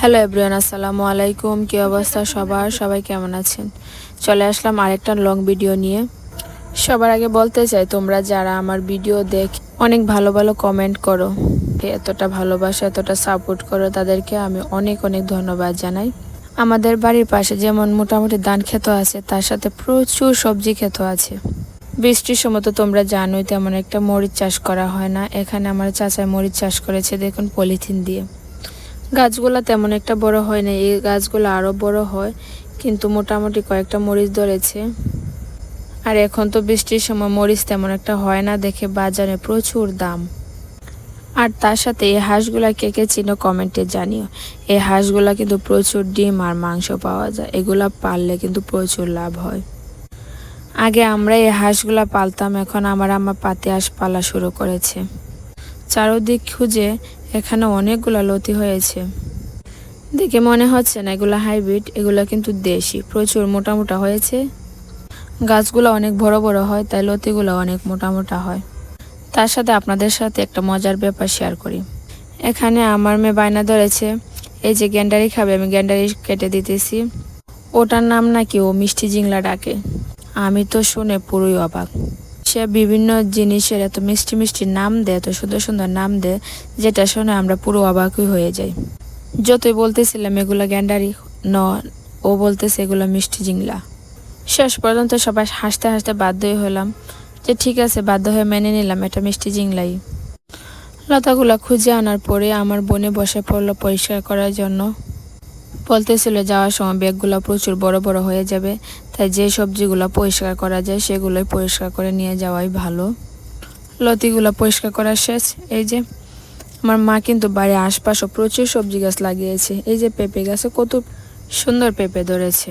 Hello everyone, আসসালামু আলাইকুম। কী অবস্থা সবার? সবাই কেমন আছেন? চলে আসলাম আরেকটা লং ভিডিও নিয়ে। সবার আগে বলতে চাই, তোমরা যারা আমার ভিডিও দেখ, অনেক ভালো ভালো কমেন্ট করো। এতটা ভালোবাসা, এতটা সাপোর্ট করো তাদেরকে আমি অনেক অনেক ধন্যবাদ জানাই। আমাদের বাড়ির পাশে যেমন মোটামুটি ধান ক্ষেত আছে, তার সাথে প্রচুর সবজি ক্ষেত আছে। বৃষ্টির সময় তো তোমরা জানোই তেমন একটা মরিচ চাষ করা হয় না। এখানে আমার চাচায় মরিচ চাষ করেছে, দেখুন পলিথিন দিয়ে। গাছগুলো তেমন একটা বড় হয় না এই গাছগুলো আরও বড় হয়, কিন্তু মোটামুটি কয়েকটা মরিচ ধরেছে। আর এখন তো বৃষ্টির সময় মরিচ তেমন একটা হয় না, দেখে বাজারে প্রচুর দাম। আর তার সাথে এই হাঁসগুলা কে কে চিনো কমেন্টে জানিও। এই হাঁসগুলা কিন্তু প্রচুর ডিম আর মাংস পাওয়া যায়, এগুলা পাললে কিন্তু প্রচুর লাভ হয়। আগে আমরা এই হাঁসগুলা পালতাম, এখন আমার আমার পাতে হাঁস পালা শুরু করেছে। চারোদিক খুঁজে এখানে অনেকগুলো লতি হয়েছে। দেখে মনে হচ্ছে না এগুলো হাইব্রিড, এগুলো কিন্তু দেশি, প্রচুর মোটা মোটা হয়েছে। গাছগুলো অনেক বড় বড় হয়, তাই লতিগুলো অনেক মোটা মোটা হয়। তার সাথে আপনাদের সাথে একটা মজার ব্যাপার শেয়ার করি। এখানে আমার মেয়ে বায়না ধরেছে, এই যে গ্যান্ডারি খাবে, আমি গ্যান্ডারি কেটে দিতেছি। ওটার নাম নাকি ও মিষ্টি জিংলা ডাকে। আমি তো শুনে পুরোই অবাক। সে বিভিন্ন জিনিসের এত মিষ্টি মিষ্টি নাম দেয় এত সুন্দর সুন্দর নাম দেয় যেটা শুনে আমরা পুরো অবাকই হয়ে যাই। যতই বলতেছিলাম এগুলো গ্যান্ডারি, ন, ও বলতেছে এগুলো মিষ্টি জিংলা। শেষ পর্যন্ত সবাই হাসতে হাসতে বাধ্যই হলাম যে ঠিক আছে, বাধ্য হয়ে মেনে নিলাম এটা মিষ্টি জিংলাই। লতাগুলো খুঁজে আনার পরে আমার বনে বসে পড়ল পরিষ্কার করার জন্য। বলতেছিল যাওয়ার সময় ব্যাগগুলো প্রচুর বড় বড় হয়ে যাবে, তাই যে সবজিগুলো পরিষ্কার করা যায় সেগুলোই পরিষ্কার করে নিয়ে যাওয়াই ভালো। লতিগুলো পরিষ্কার করা শেষ। এই যে, আমার মা কিন্তু বাড়ির আশপাশও প্রচুর সবজি গাছ লাগিয়েছে। এই যে পেঁপে গাছে কত সুন্দর পেঁপে ধরেছে।